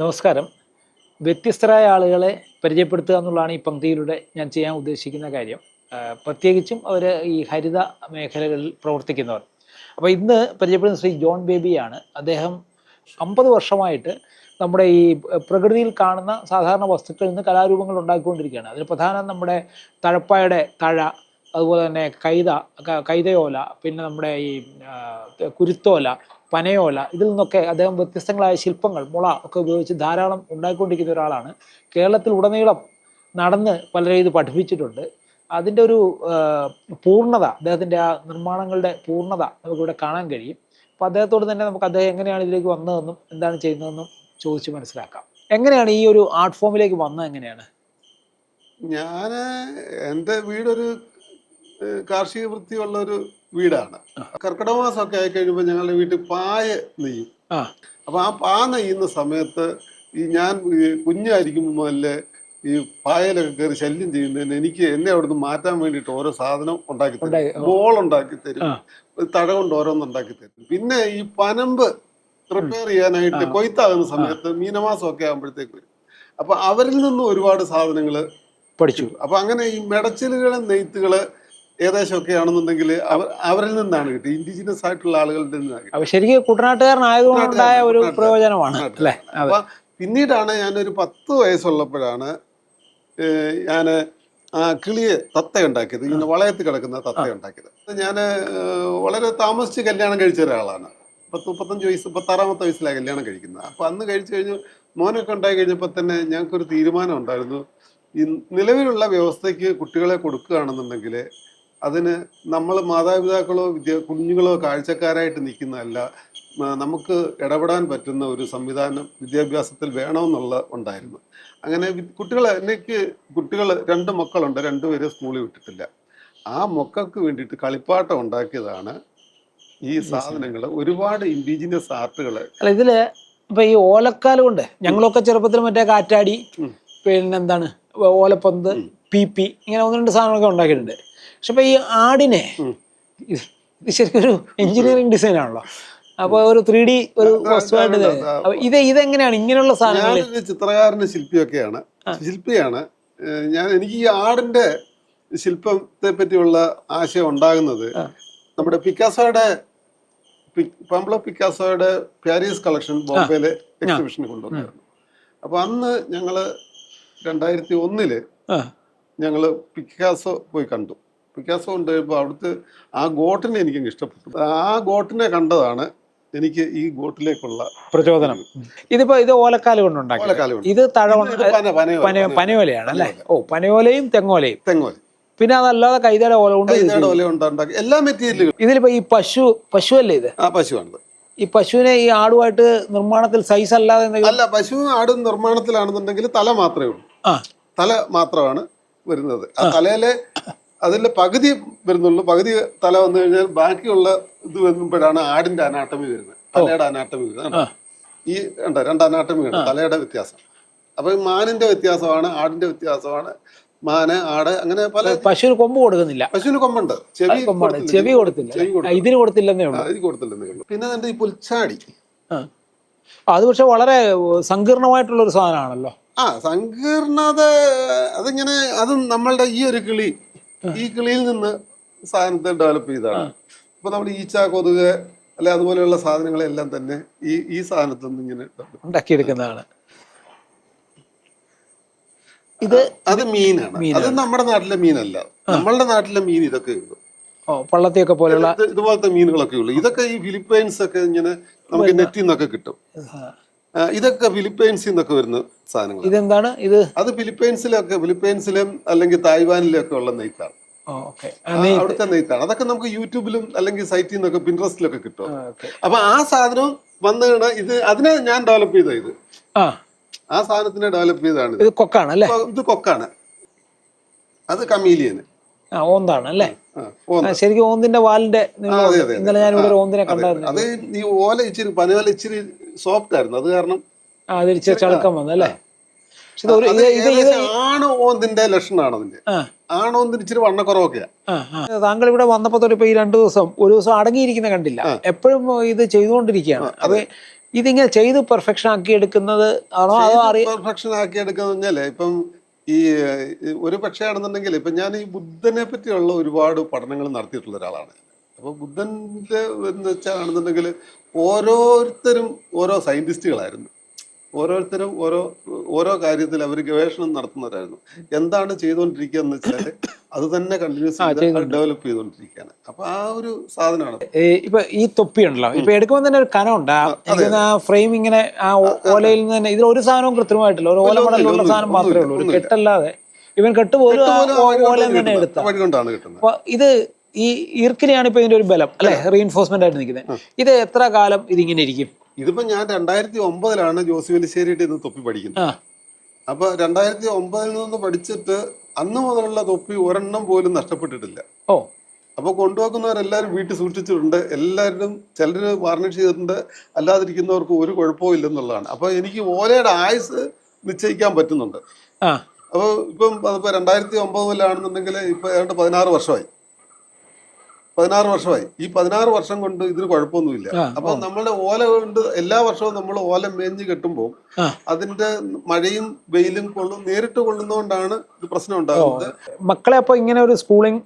നമസ്കാരം. വ്യത്യസ്തരായ ആളുകളെ പരിചയപ്പെടുത്തുക എന്നുള്ളതാണ് ഈ പങ്ക്തിയിലൂടെ ഞാൻ ചെയ്യാൻ ഉദ്ദേശിക്കുന്ന കാര്യം. പ്രത്യേകിച്ചും അവർ ഈ ഹരിത മേഖലകളിൽ പ്രവർത്തിക്കുന്നവർ. അപ്പോൾ ഇന്ന് പരിചയപ്പെടുന്ന ശ്രീ ജോൺ ബേബിയാണ്. അദ്ദേഹം അമ്പത് വർഷമായിട്ട് നമ്മുടെ ഈ പ്രകൃതിയിൽ കാണുന്ന സാധാരണ വസ്തുക്കളിൽ നിന്ന് കലാരൂപങ്ങൾ ഉണ്ടാക്കിക്കൊണ്ടിരിക്കുകയാണ്. അതിൽ പ്രധാനം നമ്മുടെ തഴപ്പായുടെ തഴ അതുപോലെ തന്നെ കൈത കൈതയോല പിന്നെ നമ്മുടെ ഈ കുരുത്തോല പനയോല ഇതിൽ നിന്നൊക്കെ അദ്ദേഹം വ്യത്യസ്തങ്ങളായ ശില്പങ്ങൾ മുള ഒക്കെ ഉപയോഗിച്ച് ധാരാളം ഉണ്ടാക്കിക്കൊണ്ടിരിക്കുന്ന ഒരാളാണ്. കേരളത്തിൽ ഉടനീളം നടന്ന് പലരെയും ഇത് പഠിപ്പിച്ചിട്ടുണ്ട്. അതിന്റെ ഒരു പൂർണത അദ്ദേഹത്തിന്റെ ആ നിർമ്മാണങ്ങളുടെ പൂർണത നമുക്കിവിടെ കാണാൻ കഴിയും. അപ്പോൾ അദ്ദേഹത്തോട് തന്നെ നമുക്ക് അദ്ദേഹം എങ്ങനെയാണ് ഇതിലേക്ക് വന്നതെന്നും എന്താണ് ചെയ്യുന്നതെന്നും ചോദിച്ച് മനസ്സിലാക്കാം. എങ്ങനെയാണ് ഈ ഒരു ആർട്ട് ഫോമിലേക്ക് വന്നത് എങ്ങനെയാണ്? ഞാൻ എന്റെ വീടൊരു കാർഷിക വൃത്തിയുള്ള ഒരു വീടാണ്. കർക്കിടക മാസമൊക്കെ ആയി കഴിയുമ്പോൾ ഞങ്ങളുടെ വീട്ടിൽ പായ നെയ്യും. അപ്പൊ ആ പാ നെയ്യുന്ന സമയത്ത് ഈ ഞാൻ കുഞ്ഞായിരിക്കുമ്പോൾ മുതലേ ഈ പായലൊക്കെ കയറി ശല്യം ചെയ്യുന്നതിന് എനിക്ക് എന്നെ അവിടുന്ന് മാറ്റാൻ വേണ്ടിയിട്ട് ഓരോ സാധനം ഉണ്ടാക്കി തരും. ബോൾ ഉണ്ടാക്കി തരും. തട തഴ കൊണ്ട് ഓരോന്ന് ഉണ്ടാക്കി തരും. പിന്നെ ഈ പനമ്പ് പ്രിപ്പയർ ചെയ്യാനായിട്ട്. കൊയ്ത്താകുന്ന സമയത്ത് മീനമാസം ഒക്കെ ആകുമ്പോഴത്തേക്ക് വരും. അപ്പൊ അവരിൽ നിന്നും ഒരുപാട് സാധനങ്ങൾ പഠിച്ചു. അപ്പൊ അങ്ങനെ ഈ മെടച്ചിലുകളും നെയ്ത്തുകൾ ഏകദേശം ഒക്കെ ആണെന്നുണ്ടെങ്കിൽ അവർ അവരിൽ നിന്നാണ് കിട്ടി ഇൻഡിജിനസ് ആയിട്ടുള്ള ആളുകളുടെ നിന്നാണ്. ശരിക്കും കുട്ടനാട്ടുകാരനായതുകൊണ്ടുണ്ടായ ഒരു പ്രയോജനമാണ്. അല്ലേ? അപ്പൊ പിന്നീടാണ് ഞാനൊരു പത്ത് വയസ്സുള്ളപ്പോഴാണ് ഞാൻ ആ കിളിയെ തത്ത ഉണ്ടാക്കിയത്. ഇങ്ങനെ വളയത്ത് കിടക്കുന്ന തത്ത ഉണ്ടാക്കിയത്. ഞാൻ വളരെ താമസിച്ച് കല്യാണം കഴിച്ച ഒരാളാണ്. പത്ത് മുപ്പത്തഞ്ച് വയസ്സ് പത്താറാമത്തെ വയസ്സിലാണ് കല്യാണം കഴിക്കുന്നത്. അപ്പൊ അന്ന് കഴിച്ചു കഴിഞ്ഞ് മോനൊക്കെ ഉണ്ടായി കഴിഞ്ഞപ്പോൾ തന്നെ ഞങ്ങൾക്കൊരു തീരുമാനം ഉണ്ടായിരുന്നു. ഈ നിലവിലുള്ള വ്യവസ്ഥയ്ക്ക് കുട്ടികളെ കൊടുക്കുകയാണെന്നുണ്ടെങ്കിൽ അതിന് നമ്മൾ മാതാപിതാക്കളോ വിദ്യ കുഞ്ഞുങ്ങളോ കാഴ്ചക്കാരായിട്ട് നിൽക്കുന്നതല്ല. നമുക്ക് ഇടപെടാൻ പറ്റുന്ന ഒരു സംവിധാനം വിദ്യാഭ്യാസത്തിൽ വേണമെന്നുള്ള ഉണ്ടായിരുന്നു. അങ്ങനെ കുട്ടികൾ കുട്ടികളെ എനിക്ക് കുട്ടികൾ രണ്ട് മക്കളുണ്ട് രണ്ടുപേരെ സ്കൂളിൽ വിട്ടിട്ടില്ല. ആ മക്കൾക്ക് വേണ്ടിയിട്ട് കളിപ്പാട്ടം ഉണ്ടാക്കിയതാണ് ഈ സാധനങ്ങൾ ഒരുപാട് ഇൻഡിജിനിയസ് ആർട്ടുകൾ അല്ല ഇതിൽ ഇപ്പൊ ഈ ഓലക്കാൽ കൊണ്ട് ഞങ്ങളൊക്കെ ചെറുപ്പത്തിൽ മറ്റേ കാറ്റാടി. പിന്നെന്താണ് ഓലപ്പന്ത്. പി പി ഇങ്ങനെ ഒന്ന് രണ്ട് സാധനങ്ങളൊക്കെ ഉണ്ടാക്കിയിട്ടുണ്ട്. പക്ഷെ ഇപ്പൊ ഈ ആടിനെ ശരിക്കൊരു ഇത് എഞ്ചിനീയറിംഗ് ഡിസൈൻ ആണല്ലോ. അപ്പൊ ഒരു ത്രീ ഡി ഒരു വസ്തുവായിട്ട് ഇത് ഇതെങ്ങനെയാണ്? ഇങ്ങനെയുള്ള സാധനങ്ങൾ ചിത്രകാരന്റെ ചിത്രകാരന് ശില്പിയൊക്കെയാണ് ശില്പിയാണ്. ഞാൻ എനിക്ക് ഈ ആടിന്റെ ശില്പത്തെ പറ്റിയുള്ള ആശയം ഉണ്ടാകുന്നത് നമ്മുടെ പിക്കാസോയുടെ പമ്പ്ലോ പബ്ലോ പിക്കാസോയുടെ പാരീസ് കളക്ഷൻ ബോംബെയിലെ എക്സിബിഷന് കൊണ്ടുവന്നായിരുന്നു. അപ്പൊ അന്ന് ഞങ്ങൾ രണ്ടായിരത്തി ഒന്നിൽ ഞങ്ങൾ പിക്കാസോ പോയി കണ്ടു. പിക്കാസോ ഉണ്ട് ഇപ്പോൾ അവിടുത്തെ ആ ഗോട്ടിനെ എനിക്ക് ഇഷ്ടപ്പെട്ടു. ആ ഗോട്ടിനെ കണ്ടതാണ് എനിക്ക് ഈ ഗോട്ടിലേക്കുള്ള പ്രചോദനം. ഇതിപ്പോ ഇത് ഓലക്കാല കൊണ്ടുണ്ടാക്കി. ഇത് തഴ. പനയോലയാണ് അല്ലേ? ഓ പനയോലയും തെങ്ങോലയും. തെങ്ങോല പിന്നെ അതല്ലാതെ കൈതയുടെ ഓല കൊണ്ട് എല്ലാ മെറ്റീരിയലുകളും. ഇതിലിപ്പോ ഈ പശു പശു അല്ലേ ഇത്? ആ പശുവാണ് ഈ പശുവിനെ ഈ ആടുമായിട്ട് നിർമ്മാണത്തിൽ സൈസ് അല്ലാതെ അല്ല പശു ആടും നിർമ്മാണത്തിലാണെന്നുണ്ടെങ്കിൽ തല മാത്രമേ ഉള്ളൂ. തല മാത്രമാണ് വരുന്നത്. ആ. തലയിലെ അതിന്റെ പകുതി വരുന്നുള്ളൂ. പകുതി തല വന്നു കഴിഞ്ഞാൽ ബാക്കിയുള്ള ഇത് വരുമ്പോഴാണ് ആടിന്റെ അനാട്ടമി വരുന്നത്. തലയുടെ അനാട്ടമി വരുന്നത് ഈ കണ്ടോ? രണ്ട് അനാട്ടമി ഉണ്ട് തലയുടെ വ്യത്യാസം. അപ്പൊ ഈ മാനിന്റെ വ്യത്യാസമാണ് ആടിന്റെ വ്യത്യാസമാണ് മാന് ആട് അങ്ങനെ പല പശുവിന് കൊമ്പ് കൊടുക്കുന്നില്ല. പശുവിന് കൊമ്പുണ്ട്. ചെവി ചെവി കൊടുത്തില്ല. ഇതിന് കൊടുത്തില്ലെന്നേ ഉള്ളൂ. ഇത് കൊടുത്തില്ലെന്നേ ഉള്ളൂ. പിന്നെ എന്റെ ഈ പുൽച്ചാടി. അത് പക്ഷെ വളരെ സങ്കീർണമായിട്ടുള്ള ഒരു സാധനമാണല്ലോ. ആ സങ്കീർണത അതിങ്ങനെ അതും നമ്മളുടെ ഈ ഒരു കിളി ഈ കിളിയിൽ നിന്ന് സാധനത്തെ ഡെവലപ്പ് ചെയ്താണ്. ഇപ്പൊ നമ്മൾ ഈച്ച കൊതുക് അല്ലെ അതുപോലെയുള്ള സാധനങ്ങളെല്ലാം തന്നെ ഈ ഈ സാധനത്തിൽ നിന്ന് ഇങ്ങനെ ഉണ്ടാക്കിയെടുക്കുന്നതാണ്. ഇത് അത് മീനാണ്. അത് നമ്മുടെ നാട്ടിലെ മീനല്ല. നമ്മളുടെ നാട്ടിലെ മീൻ ഇതൊക്കെ ഉള്ളൂ. പള്ളത്തിയൊക്കെ പോലെയുള്ള ഇതുപോലത്തെ മീനുകളൊക്കെ ഉള്ളൂ. ഇതൊക്കെ ഈ ഫിലിപ്പൈൻസ് ഒക്കെ ഇങ്ങനെ നമുക്ക് നെറ്റിന്നൊക്കെ കിട്ടും. ഇതൊക്കെ ഫിലിപ്പൈൻസിൽ നിന്നൊക്കെ വരുന്ന സാധനങ്ങൾ ഇതെന്താണ്? ഇത് അത് ഫിലിപ്പൈൻസിലൊക്കെ ഫിലിപ്പൈൻസിലും അല്ലെങ്കിൽ തായ്വാനിലും ഒക്കെ ഉള്ള നെയ്ത്താണ്. അവിടുത്തെ നെയ്ത്താണ്. അതൊക്കെ നമുക്ക് യൂട്യൂബിലും അല്ലെങ്കിൽ സൈറ്റിൽ നിന്നൊക്കെ പിൻട്രസ്റ്റിലൊക്കെ കിട്ടും. അപ്പൊ ആ സാധനം വന്നാണ് ഇത് അതിനെ ഞാൻ ഡെവലപ്പ് ചെയ്ത ഇത്. ആ. സാധനത്തിനെ ഡെവലപ്പ് ചെയ്തതാണ് ഇത്. കൊക്കാണ് അല്ലേ? ഇത് കൊക്കാണ്. അത് കമീലിയന്. ഓന്താണ് അല്ലേ? ശരിക്കും ഓന്തിന്റെ വാലിന്റെ ഇന്നലെ ഞാൻ ഇവിടെ ഓന്തിനെ കണ്ടായിരുന്നു. അത് ഈ ഓല ഇച്ചിരി പനോല ഇച്ചിരി സോഫ്റ്റ് ആയിരുന്നു. അത് കാരണം ചളുക്കം വന്നു അല്ലേ? ഇത് ഒരു അത് ഇത് ഇത് ഇത് ഏകദേശം ആണ് ഓന്തിന്റെ ലക്ഷണമാണ് അതിന്റെ ആണോന്തിന് ഇച്ചിരി വണ്ണക്കുറവൊക്കെയാ. താങ്കൾ ഇവിടെ വന്നപ്പോ തൊട്ട് ഇപ്പൊ ഈ രണ്ടു ദിവസം ഒരു ദിവസം അടങ്ങിയിരിക്കുന്ന കണ്ടില്ല. എപ്പോഴും ഇത് ചെയ്തുകൊണ്ടിരിക്കുകയാണ്. അപ്പൊ ഇതിങ്ങനെ ചെയ്ത് പെർഫെക്ഷൻ ആക്കി എടുക്കുന്നത് ആണോ അതോ അറിയ പെർഫെക്ഷൻ ആക്കി എടുക്കുന്നത് ഇപ്പം ഈ ഒരു പക്ഷേ ആണെന്നുണ്ടെങ്കിൽ ഇപ്പം ഞാൻ ഈ ബുദ്ധനെ പറ്റിയുള്ള ഒരുപാട് പഠനങ്ങൾ നടത്തിയിട്ടുള്ള ഒരാളാണ് അപ്പോൾ ബുദ്ധന്റെ എന്ന് വെച്ചാണെന്നുണ്ടെങ്കിൽ ഓരോരുത്തരും ഓരോ സയന്റിസ്റ്റുകളായിരുന്നു. ഓരോരുത്തരും ഓരോ ഓരോ കാര്യത്തിൽ അവർ ഗവേഷണം നടത്തുന്നവരായിരുന്നു. എന്താണ് ചെയ്തുകൊണ്ടിരിക്കുക എന്ന് വെച്ചാൽ അത് തന്നെ കണ്ടിന്യൂസ് ഡെവലപ്പ് ചെയ്തുകൊണ്ടിരിക്കുകയാണ്. അപ്പൊ ആ ഒരു സാധനമാണ്. ഇപ്പൊ ഈ തൊപ്പി ഉണ്ടല്ലോ. ഇപ്പൊ എടുക്കുമ്പോൾ തന്നെ ഒരു കനമുണ്ട് ആ ഫ്രെയിം ഇങ്ങനെ ആ ഓലയിൽ നിന്ന് തന്നെ ഇതിൽ ഒരു സാധനവും കൃത്രിമമായിട്ടില്ല. ഒരു ഓല മടലുള്ള സാധനം മാത്രമേ ഉള്ളൂ. കെട്ടല്ലാതെ. ഇവൻ കെട്ട് പോലും ആ ഇതുപോലെ ഓ- വഴി ഓല തന്നെ എടുത്ത. ഇത് ഈ ഈർക്കിനെയാണ് ഇപ്പൊ ഇതിന്റെ ഒരു ബലം അല്ലെ? റീഎൻഫോഴ്സ്മെന്റ് ആയിട്ട് നിൽക്കുന്നത് ഇത് എത്ര കാലം ഇതിങ്ങനെ ഇരിക്കും? ഇതിപ്പോ ഞാൻ രണ്ടായിരത്തി ഒമ്പതിലാണ് ജോസി വലിശ്ശേരിയുടെ ഇത് തൊപ്പി പഠിക്കുന്നത്. അപ്പൊ രണ്ടായിരത്തി ഒമ്പതിൽ നിന്ന് പഠിച്ചിട്ട് അന്ന് മുതലുള്ള തൊപ്പി ഒരെണ്ണം പോലും നഷ്ടപ്പെട്ടിട്ടില്ല. ഓ. അപ്പൊ കൊണ്ടുവെക്കുന്നവരെല്ലാരും വീട്ടിൽ സൂക്ഷിച്ചിട്ടുണ്ട്. എല്ലാവരും ചിലര് വാർണിഷ് ചെയ്തിട്ടുണ്ട്. അല്ലാതിരിക്കുന്നവർക്ക് ഒരു കുഴപ്പവും ഇല്ലെന്നുള്ളതാണ്. അപ്പൊ എനിക്ക് ഓലയുടെ ആയുസ് നിശ്ചയിക്കാൻ പറ്റുന്നുണ്ട്. അപ്പോൾ ഇപ്പം അതിപ്പോ രണ്ടായിരത്തി ഒമ്പത് മുതലാണെന്നുണ്ടെങ്കിൽ ഇപ്പൊ ഏതാണ്ട് പതിനാറ് വർഷമായി. പതിനാറ് വർഷമായി ഈ പതിനാറ് വർഷം കൊണ്ട് ഇതിന് കുഴപ്പമൊന്നുമില്ല അപ്പൊ നമ്മളുടെ ഓല കൊണ്ട് എല്ലാ വർഷവും നമ്മൾ ഓല മേഞ്ഞ് കെട്ടുമ്പോൾ. അതിന്റെ മഴയും വെയിലും കൊള്ളും നേരിട്ട് കൊള്ളുന്നതുകൊണ്ടാണ് ഇത് പ്രശ്നം ഉണ്ടാകുന്നത് മക്കളെ അപ്പൊ ഇങ്ങനെ ഒരു സ്കൂളിംഗ്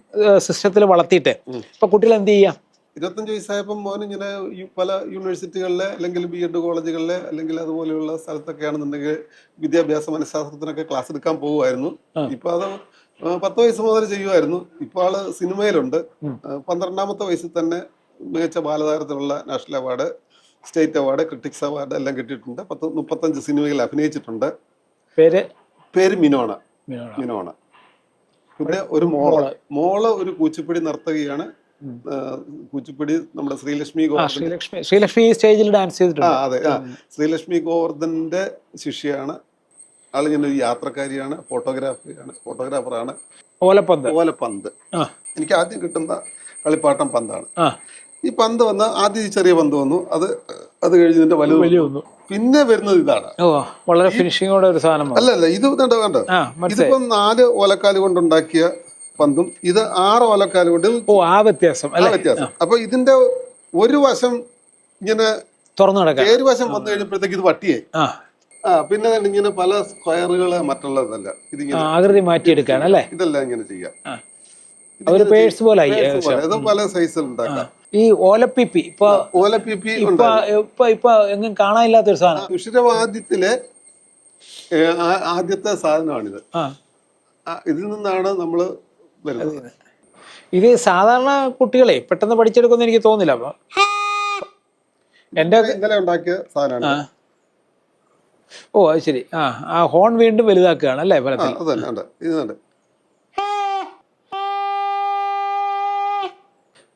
സിസ്റ്റത്തിൽ വളർത്തിയിട്ട്. ഇപ്പൊ കുട്ടികൾ എന്ത് ചെയ്യാം ഇരുപത്തഞ്ച് വയസ്സായപ്പോൾ മോൻ ഇങ്ങനെ പല യൂണിവേഴ്സിറ്റികളിലെ അല്ലെങ്കിൽ ബി എഡ് കോളേജുകളിലെ അല്ലെങ്കിൽ അതുപോലെയുള്ള സ്ഥലത്തൊക്കെ ആണെന്നുണ്ടെങ്കിൽ വിദ്യാഭ്യാസ മനഃശാസ്ത്രത്തിനൊക്കെ ക്ലാസ് എടുക്കാൻ പോകുമായിരുന്നു. ഇപ്പൊ അത് പത്ത് വയസ്സ് മുതൽ ചെയ്യുമായിരുന്നു ഇപ്പൊ ആൾ സിനിമയിലുണ്ട്. പന്ത്രണ്ടാമത്തെ വയസ്സിൽ തന്നെ മികച്ച ബാലതാരത്തിലുള്ള national award state award critics award എല്ലാം കിട്ടിയിട്ടുണ്ട്. പത്ത് മുപ്പത്തഞ്ച് സിനിമയിൽ അഭിനയിച്ചിട്ടുണ്ട്. പേര്? പേര് മിനോണ. മിനോണ. പിന്നെ ഒരു മോൾ. മോൾ. ഒരു കൂച്ചിപ്പിടി നർത്തകിയാണ്. കൂച്ചിപ്പിടി നമ്മുടെ ശ്രീലക്ഷ്മി ഗോവർദ്ധൻ ശ്രീലക്ഷ്മി ശ്രീലക്ഷ്മി സ്റ്റേജിൽ ഡാൻസ് ചെയ്തിട്ടുണ്ട്. അതെ. ശ്രീലക്ഷ്മി ഗോവർദ്ധന്റെ ശിഷ്യയാണ് ആളിങ്ങനെ ഒരു യാത്രക്കാരിയാണ് ഫോട്ടോഗ്രാഫിയാണ് ഫോട്ടോഗ്രാഫറാണ് ഓലപ്പന്ത്. ഓലപ്പന്ത്. എനിക്ക് ആദ്യം കിട്ടുന്ന കളിപ്പാട്ടം പന്താണ്. ഈ പന്ത് വന്ന് ആദ്യം ഈ ചെറിയ പന്ത് വന്നു അത് അത് കഴിഞ്ഞ് ഇതിന്റെ വലുത് വലിയ വന്നു. പിന്നെ വരുന്നത് ഇതാണ്. വളരെ ഫിനിഷിംഗ് ഒരു സാധനം. അല്ല അല്ല ഇത് വേണ്ട ഇതിപ്പം നാല് ഓലക്കാൽ കൊണ്ടുണ്ടാക്കിയ പന്തും ഇത് ആറ് ഓലക്കാൽ കൊണ്ട് ഓ ആ വ്യത്യാസം ആ വ്യത്യാസം. അപ്പൊ ഇതിന്റെ ഒരു വശം ഇങ്ങനെ തുറന്നു കിടക്കാം ഏഴ് വശം വന്നു കഴിഞ്ഞപ്പോഴത്തേക്ക് ഇത് വട്ടിയായി. ആ പിന്നെ ഇങ്ങനെ പല സ്ക്വയറുകൾ മറ്റുള്ളതല്ല. ഇതിങ്ങനെ ആകൃതി മാറ്റിയെടുക്കാണ് അല്ലേ? ഇതെല്ലാം ഇങ്ങനെ ചെയ്യാം. ഒരു പേഴ്സ് പോലെ ഇത് പല സൈസിൽ ഉണ്ടാക്കാം. ഈ ഓലപ്പിപ്പി ഇപ്പൊ ഓലപ്പിപ്പി ഇപ്പൊ ഇപ്പൊ എങ്ങും കാണാനില്ലാത്തൊരു സാധനം. ഉഷിരവാദ്യത്തിൽ ആദ്യത്തെ സാധനമാണിത്. ഇതിൽ നിന്നാണ് നമ്മൾ വരുന്നത്. ഇത് സാധാരണ കുട്ടികളെ പെട്ടെന്ന് പഠിച്ചെടുക്കുമെന്ന് എനിക്ക് തോന്നില്ല. അപ്പൊ എന്റെ ഇന്നലെ ഉണ്ടാക്കിയ സാധനമാണ്. ഓ അത് ശരി. ആ ആ ഹോൺ വീണ്ടും വലുതാക്കുകയാണ് അല്ലേ ഫലത്തിൽ? ഉണ്ട്.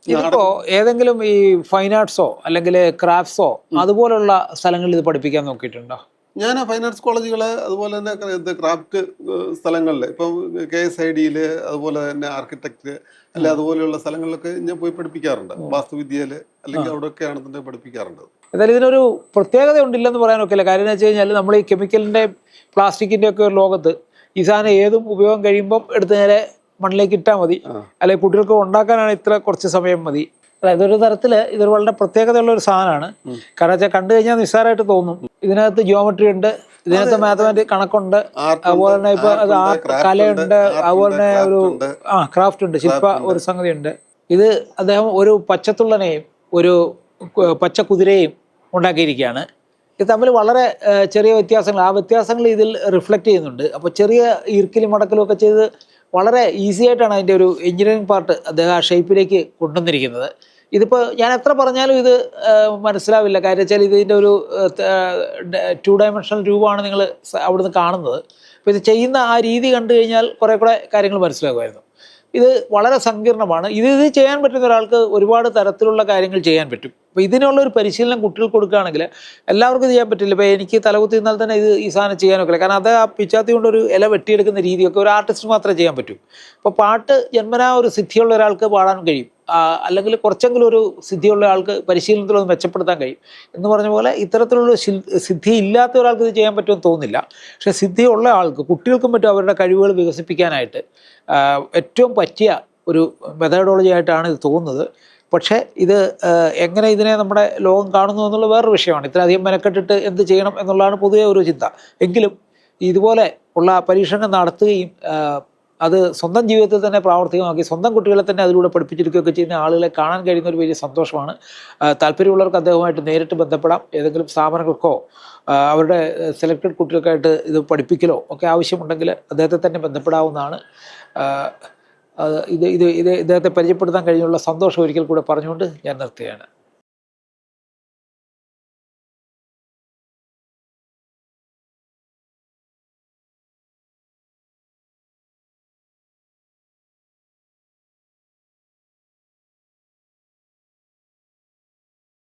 ഇതിപ്പോ ഏതെങ്കിലും ഈ ഫൈൻ ആർട്സോ അല്ലെങ്കിൽ ക്രാഫ്റ്റ്സോ അതുപോലുള്ള സ്ഥലങ്ങളിൽ ഇത് പഠിപ്പിക്കാൻ നോക്കിയിട്ടുണ്ടോ? ഞാൻ ഫൈൻ ആർട്സ് കോളേജുകൾ അതുപോലെ തന്നെ ക്രാഫ്റ്റ് സ്ഥലങ്ങളിൽ ഇപ്പം കെ എസ് ഐ ഡിയിൽ അതുപോലെ തന്നെ ആർക്കിടെക്ട് അല്ലെ അതുപോലെയുള്ള സ്ഥലങ്ങളിലൊക്കെ ഞാൻ പോയി പഠിപ്പിക്കാറുണ്ട്. വാസ്തുവിദ്യയിൽ അല്ലെങ്കിൽ അവിടെയൊക്കെയാണ് ആണെന്നുണ്ടെങ്കിൽ പഠിപ്പിക്കാറുണ്ട്. എന്തായാലും ഇതിനൊരു പ്രത്യേകത ഉണ്ടില്ലെന്ന് പറയാൻ ഒക്കില്ല കാര്യം എന്ന് വെച്ച് കഴിഞ്ഞാൽ നമ്മൾ ഈ കെമിക്കലിന്റെ പ്ലാസ്റ്റിക്കിന്റെ ഒക്കെ ഒരു ലോകത്ത് ഈ സാധനം ഏതും ഉപയോഗം കഴിയുമ്പം എടുത്ത് നേരെ മണ്ണിലേക്ക് ഇട്ടാൽ മതി. അല്ലെങ്കിൽ കുട്ടികൾക്ക് ഉണ്ടാക്കാനാണ് ഇത്ര കുറച്ച് സമയം മതി. അതായത് ഇതൊരു തരത്തിൽ ഇതൊരു വളരെ പ്രത്യേകതയുള്ള ഒരു സാധനമാണ്. കാരണം വെച്ചാൽ കണ്ടു കഴിഞ്ഞാൽ നിസ്സാരമായിട്ട് തോന്നും. ഇതിനകത്ത് ജിയോമെട്രി ഉണ്ട് ഇതിനകത്ത് മാത്തമാറ്റിക് കണക്കുണ്ട് അതുപോലെ തന്നെ ഇപ്പൊ കലയുണ്ട് അതുപോലെ തന്നെ ഒരു ആ ക്രാഫ്റ്റ് ഉണ്ട് ശില്പ ഒരു സംഗതി ഉണ്ട് ഇത് അദ്ദേഹം ഒരു പച്ചത്തുള്ളനെയും ഒരു പച്ച കുതിരയും ഉണ്ടാക്കിയിരിക്കുകയാണ്. ഇത് തമ്മിൽ വളരെ ചെറിയ വ്യത്യാസങ്ങൾ. ആ വ്യത്യാസങ്ങൾ ഇതിൽ റിഫ്ലക്റ്റ് ചെയ്യുന്നുണ്ട്. അപ്പോൾ ചെറിയ ഈർക്കിലും മടക്കലും ഒക്കെ ചെയ്ത് വളരെ ഈസി ആയിട്ടാണ് അതിന്റെ ഒരു എഞ്ചിനീയറിംഗ് പാർട്ട് അദ്ദേഹം ആ ഷേപ്പിലേക്ക് കൊണ്ടുവന്നിരിക്കുന്നത്. ഇതിപ്പോൾ ഞാൻ എത്ര പറഞ്ഞാലും ഇത് മനസ്സിലാവില്ല. കാര്യം വെച്ചാൽ ഇതിന്റെ ഒരു ടു ഡയമെൻഷണൽ രൂപമാണ് നിങ്ങൾ അവിടുന്ന് കാണുന്നത്. അപ്പോൾ ഇത് ചെയ്യുന്ന ആ രീതി കണ്ടു കഴിഞ്ഞാൽ കുറേ കൂടെ കാര്യങ്ങൾ മനസ്സിലാകുമായിരുന്നു. ഇത് വളരെ സങ്കീർണമാണ്. ഇത് ഇത് ചെയ്യാൻ പറ്റുന്ന ഒരാൾക്ക് ഒരുപാട് തരത്തിലുള്ള കാര്യങ്ങൾ ചെയ്യാൻ പറ്റും. അപ്പോൾ ഇതിനുള്ള ഒരു പരിശീലനം കുട്ടികൾക്ക് കൊടുക്കുകയാണെങ്കിൽ എല്ലാവർക്കും ചെയ്യാൻ പറ്റില്ല. ഇപ്പോൾ എനിക്ക് തലകുത്തി നിന്നാൽ തന്നെ ഇത് ഈ സാധനം ചെയ്യാനൊക്കില്ല കാരണം അത് ആ പിച്ചാത്തി കൊണ്ട് ഒരു ഇല വെട്ടിയെടുക്കുന്ന രീതിയൊക്കെ ഒരു ആർട്ടിസ്റ്റ് മാത്രമേ ചെയ്യാൻ പറ്റൂ. അപ്പോൾ പാട്ട് ജന്മനാ ഒരു സിദ്ധിയുള്ള ഒരാൾക്ക് പാടാൻ കഴിയും. അല്ലെങ്കിൽ കുറച്ചെങ്കിലും ഒരു സിദ്ധിയുള്ള ആൾക്ക് പരിശീലനത്തിലൊന്ന് മെച്ചപ്പെടുത്താൻ കഴിയും. എന്ന് പറഞ്ഞ പോലെ ഇത്തരത്തിലുള്ള സിദ്ധി ഇല്ലാത്ത ഒരാൾക്ക് ഇത് ചെയ്യാൻ പറ്റുമെന്ന് തോന്നുന്നില്ല. പക്ഷേ സിദ്ധിയുള്ള ആൾക്ക് കുട്ടികൾക്കും മറ്റും അവരുടെ കഴിവുകൾ വികസിപ്പിക്കാനായിട്ട് ഏറ്റവും പറ്റിയ ഒരു മെത്തഡോളജി ആയിട്ടാണ് ഇത് തോന്നുന്നത്. പക്ഷേ ഇത് എങ്ങനെ ഇതിനെ നമ്മുടെ ലോകം കാണുന്നു എന്നുള്ള വേറൊരു വിഷയമാണ്. ഇത്രയധികം മെനക്കെട്ടിട്ട് എന്ത് ചെയ്യണം എന്നുള്ളതാണ് പൊതുവേ ഒരു ചിന്ത. എങ്കിലും ഇതുപോലെ ഉള്ള പരീക്ഷണം നടത്തുകയും അത് സ്വന്തം ജീവിതത്തിൽ തന്നെ പ്രാവർത്തികമാക്കി സ്വന്തം കുട്ടികളെ തന്നെ അതിലൂടെ പഠിപ്പിച്ചിരിക്കുകയൊക്കെ ചെയ്യുന്ന ആളുകളെ കാണാൻ കഴിയുന്ന ഒരു വലിയ സന്തോഷമാണ്. താല്പര്യമുള്ളവർക്ക് അദ്ദേഹവുമായിട്ട് നേരിട്ട് ബന്ധപ്പെടാം. ഏതെങ്കിലും സ്ഥാപനങ്ങൾക്കോ അവരുടെ സെലക്ടഡ് കുട്ടികൾക്കായിട്ട് ഇത് പഠിപ്പിക്കലോ ഒക്കെ ആവശ്യമുണ്ടെങ്കിൽ അദ്ദേഹത്തെ തന്നെ ബന്ധപ്പെടാവുന്നതാണ്. ഇത് ഇത് ഇത് ഇദ്ദേഹത്തെ പരിചയപ്പെടുത്താൻ കഴിഞ്ഞുള്ള സന്തോഷം ഒരിക്കൽ കൂടെ പറഞ്ഞുകൊണ്ട് ഞാൻ നിർത്തുകയാണ്.